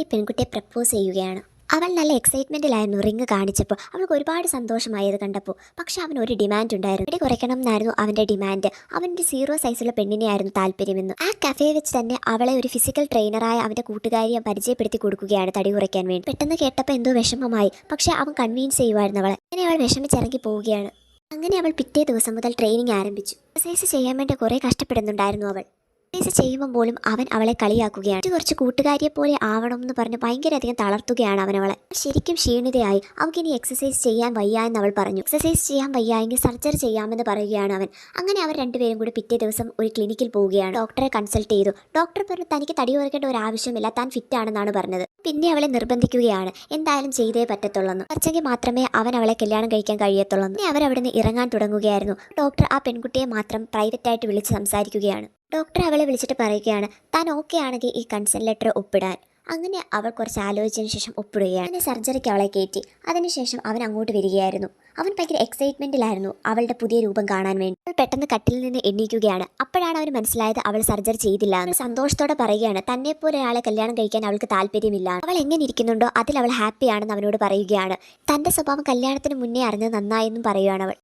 ഈ പെൺകുട്ടിയെ പ്രപ്പോസ് ചെയ്യുകയാണ്. അവൾ നല്ല എക്സൈറ്റ്മെന്റിലായിരുന്നു റിങ് കാണിച്ചപ്പോൾ. അവൾക്ക് ഒരുപാട് സന്തോഷമായി അത് കണ്ടപ്പോൾ. പക്ഷെ അവൻ ഒരു ഡിമാൻഡ് ഉണ്ടായിരുന്നു. ഇവിടെ കുറയ്ക്കണം എന്നായിരുന്നു അവന്റെ ഡിമാൻഡ് അവന്റെ സീറോ സൈസുള്ള പെണ്ണിനെയായിരുന്നു താല്പര്യമെന്ന്. ആ കഫേ വെച്ച് തന്നെ അവളെ ഒരു ഫിസിക്കൽ ട്രെയിനറായ അവന്റെ കൂട്ടുകാരിയെ പരിചയപ്പെടുത്തി കൊടുക്കുകയാണ് തടി കുറയ്ക്കാൻ വേണ്ടി. പെട്ടെന്ന് കേട്ടപ്പോൾ എന്തോ വിഷമമായി. പക്ഷെ അവൻ കൺവീൻസ് ചെയ്യുമായിരുന്നു അവളെ. അങ്ങനെ അവൾ വിഷമിച്ചിറങ്ങി പോവുകയാണ്. അങ്ങനെ അവൾ പിറ്റേ ദിവസം മുതൽ ട്രെയിനിങ് ആരംഭിച്ചു. എക്സസൈസ് ചെയ്യാൻ വേണ്ടി കുറേ കഷ്ടപ്പെടുന്നുണ്ടായിരുന്നു അവൾ. എക്സസൈസ് ചെയ്യുമ്പോൾ പോലും അവൻ അവളെ കളിയാക്കുകയാണ്. കുറച്ച് കൂട്ടുകാരിയെ പോലെ ആവണം എന്ന് പറഞ്ഞ് ഭയങ്കരധികം തളർത്തുകയാണ് അവൻ അവളെ. ശരിക്കും ക്ഷീണിതയായി. അവൾക്ക് ഇനി എക്സസൈസ് ചെയ്യാൻ വയ്യ എന്ന് അവൾ പറഞ്ഞു. എക്സസൈസ് ചെയ്യാൻ വയ്യ എങ്കിൽ സർജറി ചെയ്യാമെന്ന് പറയുകയാണ് അവൻ. അങ്ങനെ അവർ രണ്ടുപേരും കൂടി പിറ്റേ ദിവസം ഒരു ക്ലിനിക്കിൽ പോവുകയാണ്. ഡോക്ടറെ കൺസൾട്ട് ചെയ്തു. ഡോക്ടർ പറഞ്ഞു തനിക്ക് തടി കുറയ്ക്കേണ്ട ഒരു ആവശ്യമില്ല. താൻ ഫിറ്റ് ആണെന്നാണ് പറഞ്ഞത്. പിന്നെ അവളെ നിർബന്ധിക്കുകയാണ്. എന്തായാലും ചെയ്തേ പറ്റത്തുള്ളൂ കുറച്ചെങ്കിൽ മാത്രമേ അവൻ അവളെ കല്യാണം കഴിക്കാൻ കഴിയത്തുള്ളൂ അവർ നിന്ന് ഇറങ്ങാൻ തുടങ്ങുകയായിരുന്നു. ഡോക്ടർ ആ പെൺകുട്ടിയെ മാത്രം പ്രൈവറ്റായിട്ട് വിളിച്ച് സംസാരിക്കുകയാണ്. ഡോക്ടർ അവളെ വിളിച്ചിട്ട് പറയുകയാണ് താൻ ഓക്കെ ആണെങ്കിൽ ഈ കൺസെന്റ് ലെറ്റർ ഒപ്പിടാൻ. അങ്ങനെ അവൾ കുറച്ച് ആലോചിച്ചതിന് ശേഷം ഒപ്പിടുകയാണ്. അങ്ങനെ സർജറിക്ക് അവളെ കയറ്റി. അതിനുശേഷം അവൻ അങ്ങോട്ട് വരികയായിരുന്നു. അവൻ ഭയങ്കര എക്സൈറ്റ്മെന്റിലായിരുന്നു അവളുടെ പുതിയ രൂപം കാണാൻ വേണ്ടി. അവൾ പെട്ടെന്ന് കട്ടിൽ നിന്ന് എണ്ണീക്കുകയാണ് അപ്പോഴാണ് അവന് മനസ്സിലായത് അവൾ സർജറി ചെയ്തില്ല എന്ന്. സന്തോഷത്തോടെ പറയുകയാണ് തന്നെ പോലെ ഒരാളെ കല്യാണം കഴിക്കാൻ അവൾക്ക് താല്പര്യമില്ല. അവൾ എങ്ങനെ ഇരിക്കുന്നുണ്ടോ അതിൽ അവൾ ഹാപ്പിയാണെന്ന് അവനോട് പറയുകയാണ്. തന്റെ സ്വഭാവം കല്യാണത്തിന് മുന്നേ അറിഞ്ഞത് നന്നായെന്നും പറയുകയാണ് അവൾ.